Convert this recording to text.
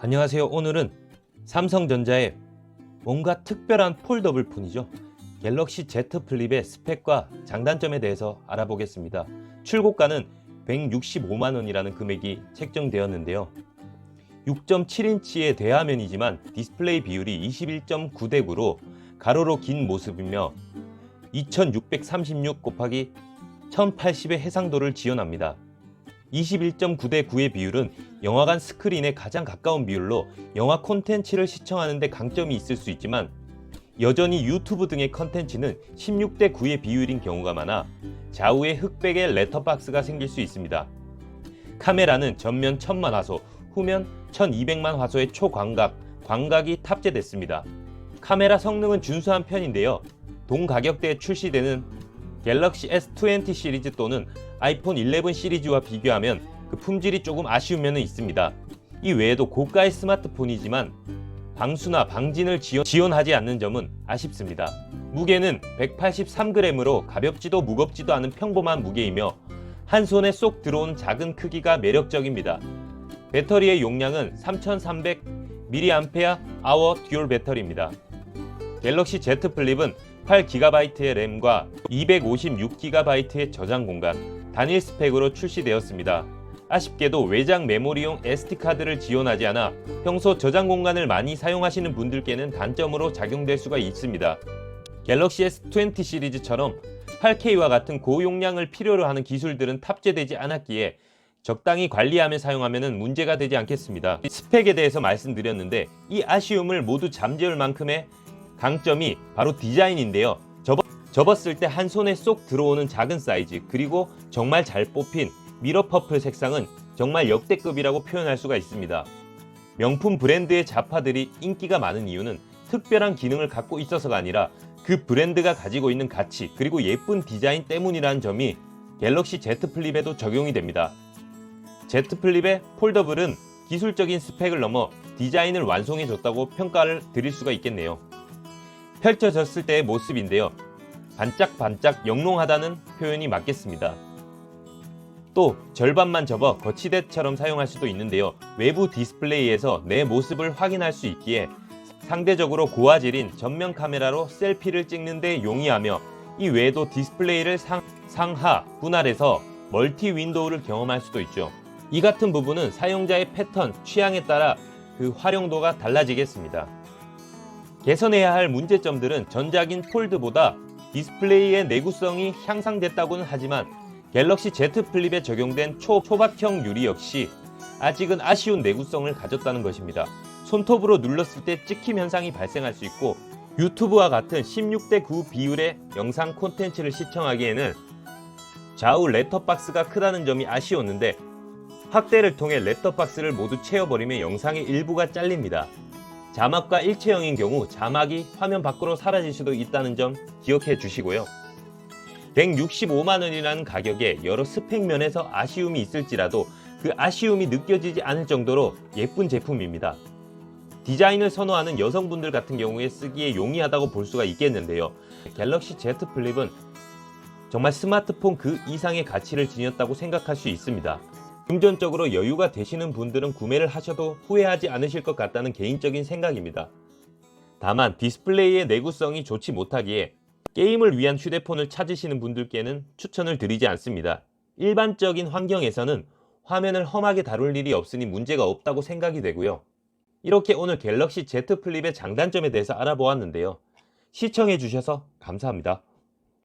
안녕하세요. 오늘은 삼성전자의 뭔가 특별한 폴더블 폰이죠. 갤럭시 Z 플립의 스펙과 장단점에 대해서 알아보겠습니다. 출고가는 165만 원이라는 금액이 책정되었는데요. 6.7인치의 대화면이지만 디스플레이 비율이 21.9대 9로 가로로 긴 모습이며 2636 곱하기 1080의 해상도를 지원합니다. 21.9대 9의 비율은 영화관 스크린에 가장 가까운 비율로 영화 콘텐츠를 시청하는데 강점이 있을 수 있지만 여전히 유튜브 등의 컨텐츠는 16대 9의 비율인 경우가 많아 좌우에 흑백의 레터박스가 생길 수 있습니다. 카메라는 전면 1000만 화소, 후면 1200만 화소의 초광각, 광각이 탑재됐습니다. 카메라 성능은 준수한 편인데요. 동 가격대에 출시되는 갤럭시 S20 시리즈 또는 아이폰 11 시리즈와 비교하면 그 품질이 조금 아쉬운 면은 있습니다. 이 외에도 고가의 스마트폰이지만 방수나 방진을 지원, 하지 않는 점은 아쉽습니다. 무게는 183g으로 가볍지도 무겁지도 않은 평범한 무게이며 한 손에 쏙 들어온 작은 크기가 매력적입니다. 배터리의 용량은 3300mAh 듀얼 배터리입니다. 갤럭시 Z 플립은 8GB의 램과 256GB의 저장 공간, 단일 스펙으로 출시되었습니다. 아쉽게도 외장 메모리용 SD카드를 지원하지 않아 평소 저장 공간을 많이 사용하시는 분들께는 단점으로 작용될 수가 있습니다. 갤럭시 S20 시리즈처럼 8K와 같은 고용량을 필요로 하는 기술들은 탑재되지 않았기에 적당히 관리하며 사용하면 문제가 되지 않겠습니다. 스펙에 대해서 말씀드렸는데 이 아쉬움을 모두 잠재울 만큼의 강점이 바로 디자인인데요. 접었, 접었을 때 한 손에 쏙 들어오는 작은 사이즈 그리고 정말 잘 뽑힌 미러 퍼플 색상은 정말 역대급이라고 표현할 수가 있습니다. 명품 브랜드의 자파들이 인기가 많은 이유는 특별한 기능을 갖고 있어서가 아니라 그 브랜드가 가지고 있는 가치 그리고 예쁜 디자인 때문이라는 점이 갤럭시 Z 플립에도 적용이 됩니다. Z 플립의 폴더블은 기술적인 스펙을 넘어 디자인을 완성해 줬다고 평가를 드릴 수가 있겠네요. 펼쳐졌을 때의 모습인데요. 반짝반짝 영롱하다는 표현이 맞겠습니다. 또 절반만 접어 거치대처럼 사용할 수도 있는데요. 외부 디스플레이에서 내 모습을 확인할 수 있기에 상대적으로 고화질인 전면 카메라로 셀피를 찍는데 용이하며 이 외에도 디스플레이를 상, 상하 분할해서 멀티 윈도우를 경험할 수도 있죠. 이 같은 부분은 사용자의 패턴, 취향에 따라 그 활용도가 달라지겠습니다. 개선해야 할 문제점들은 전작인 폴드보다 디스플레이의 내구성이 향상됐다고는 하지만 갤럭시 Z 플립에 적용된 초, 초박형 유리 역시 아직은 아쉬운 내구성을 가졌다는 것입니다. 손톱으로 눌렀을 때 찍힘 현상이 발생할 수 있고 유튜브와 같은 16대 9 비율의 영상 콘텐츠를 시청하기에는 좌우 렛터박스가 크다는 점이 아쉬웠는데 확대를 통해 렛터박스를 모두 채워버리면 영상의 일부가 잘립니다. 자막과 일체형인 경우 자막이 화면 밖으로 사라질 수도 있다는 점 기억해 주시고요. 165만 원이라는 가격에 여러 스펙 면에서 아쉬움이 있을지라도 그 아쉬움이 느껴지지 않을 정도로 예쁜 제품입니다. 디자인을 선호하는 여성분들 같은 경우에 쓰기에 용이하다고 볼 수가 있겠는데요. 갤럭시 Z 플립은 정말 스마트폰 그 이상의 가치를 지녔다고 생각할 수 있습니다. 금전적으로 여유가 되시는 분들은 구매를 하셔도 후회하지 않으실 것 같다는 개인적인 생각입니다. 다만 디스플레이의 내구성이 좋지 못하기에 게임을 위한 휴대폰을 찾으시는 분들께는 추천을 드리지 않습니다. 일반적인 환경에서는 화면을 험하게 다룰 일이 없으니 문제가 없다고 생각이 되고요. 이렇게 오늘 갤럭시 Z 플립의 장단점에 대해서 알아보았는데요. 시청해 주셔서 감사합니다.